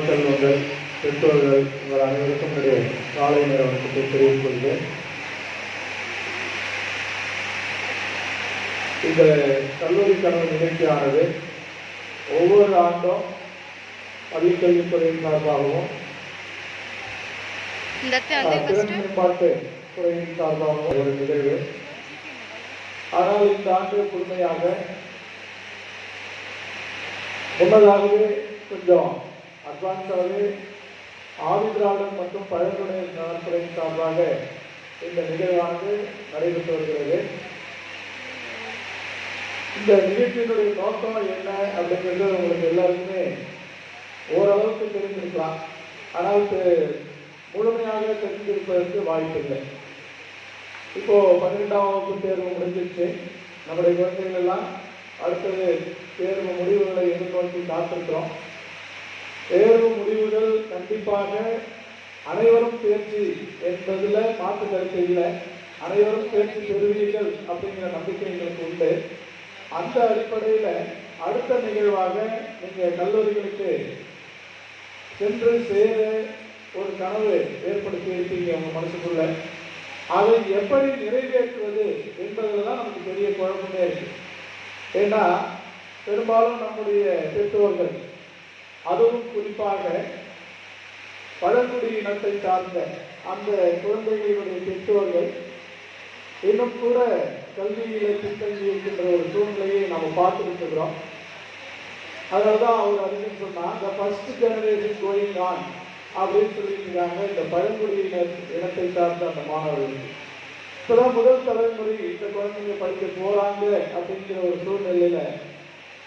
மாணவ செல்வங்கள் பெற்றோர்கள் உங்கள் அனைவருக்கும் என்னுடைய காலை நேர வணக்கத்தை தெரிவித்துக் கொள்கிறேன். இந்த கல்லூரி கனவு நிகழ்ச்சியானது ஒவ்வொரு ஆண்டும் பள்ளிக்கல்வித்துறையின் சார்பாகவும் திறன் மேம்பாட்டு துறையின் சார்பாகவும் ஒரு நிகழ்வு. ஆனால் இந்த ஆண்டு புதுமையாக முன்னதாகவே கொஞ்சம் அட்வான்ஸாகவே ஆதிதிராவிடம் மற்றும் பழங்குடியின நலத்துறையின் சார்பாக இந்த நிகழ்வானது நடைபெற்று வருகிறது. இந்த நிகழ்ச்சியினுடைய நோக்கம் என்ன அப்படிங்கிறது உங்களுக்கு எல்லாருக்குமே ஓரளவுக்கு தெரிஞ்சிருக்கலாம் ஆனால் முழுமையாக தெரிஞ்சிருப்பதற்கு வாய்ப்பில்லை இப்போ பன்னிரெண்டாம் வகுப்பு தேர்வு முடிஞ்சிருச்சு. நம்முடைய குழந்தைகள் எல்லாம் அடுத்தது தேர்வு முடிவுகளை எதிர்நோக்கி காத்திருக்கிறோம். தேர்வு முடிவுகள் கண்டிப்பாக அனைவரும் தேர்ச்சி என்பதில் மாற்று கருத்து இல்லை. அனைவரும் தேர்ச்சி பெறுவீர்கள் அப்படிங்கிற நம்பிக்கை எங்களுக்கு உண்டு. அந்த அடிப்படையில் அடுத்த நிகழ்வாக நீங்கள் கல்லூரிகளுக்கு சென்று சேர ஒரு கனவு ஏற்படுத்தி இருப்பீங்க உங்கள் மனசுக்குள்ள. அதை எப்படி நிறைவேற்றுவது என்பதில் தான் நமக்கு பெரிய குழப்பமே இருக்கு. ஏன்னா பெரும்பாலும் நம்முடைய பெற்றோர்கள் அதுவும் குறிப்பாக பழங்குடி இனத்தை சார்ந்த அந்த குழந்தைகளுடைய பெற்றோர்கள் இன்னும் கூட கல்வியில பின்தங்கி இருக்கின்ற ஒரு சூழ்நிலையை நாம் பார்த்துட்டு இருக்கிறோம். அவர் அறிஞர் சொன்னார் இந்த ஃபர்ஸ்ட் ஜெனரேஷன் going on அப்படின்னு சொல்லியிருக்காங்க இந்த பழங்குடியினர் இனத்தை சார்ந்த அந்த மாணவர்களுக்கு. இப்போதான் முதல் தலைமுறை இந்த குழந்தைங்க படிக்க போறாங்க அப்படிங்கிற ஒரு சூழ்நிலையில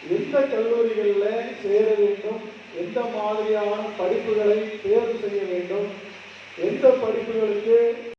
எந்த கல்லூரிகளில் சேர வேண்டும்? எந்த மாதிரியான படிப்புகளை தேர்வு செய்ய வேண்டும்? எந்த படிப்புகளுக்கு